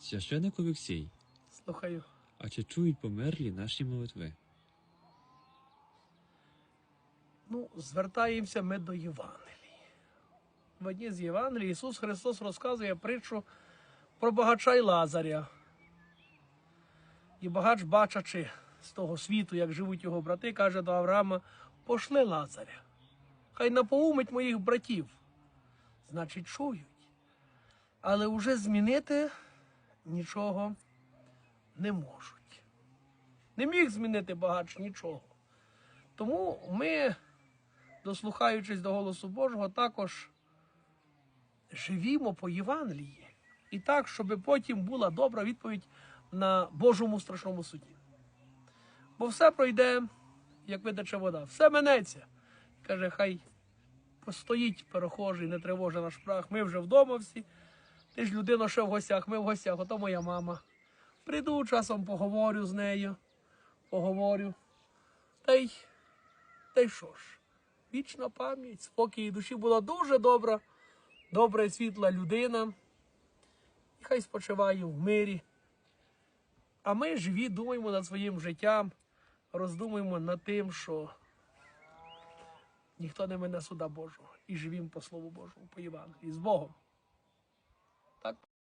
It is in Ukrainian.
Священник Олексій, Слухаю. а чи чують померлі наші молитви? Ну, звертаємося ми до Євангелії. В одній з Євангелій Ісус Христос розказує притчу про багача й Лазаря. І багач, бачачи з того світу, як живуть його брати, каже до Авраама: пошли Лазаря. Хай напоумить моїх братів. Значить, чують. Але вже змінити нічого не можуть. Не міг змінити багач нічого. Тому ми, дослухаючись до голосу Божого, також живімо по Євангелії. І так, щоб потім була добра відповідь на Божому страшному суді. Бо все пройде, як видача вода, все минеться. Каже, хай постоїть перехожий, не тривожить наш прах. Ми вже вдома всі. Ти ж людина ще в гостях, ми в гостях, ото моя мама. Прийду часом поговорю з нею, поговорю. Та й та й що ж? Вічна пам'ять, спокій і душі була дуже добра, добра і світла людина. І хай спочиває в мирі. А ми живі, думаємо над своїм життям, роздумуємо над тим, що ніхто не мене суда Божого. І живім по Слову Божому, по Євангелії. З Богом.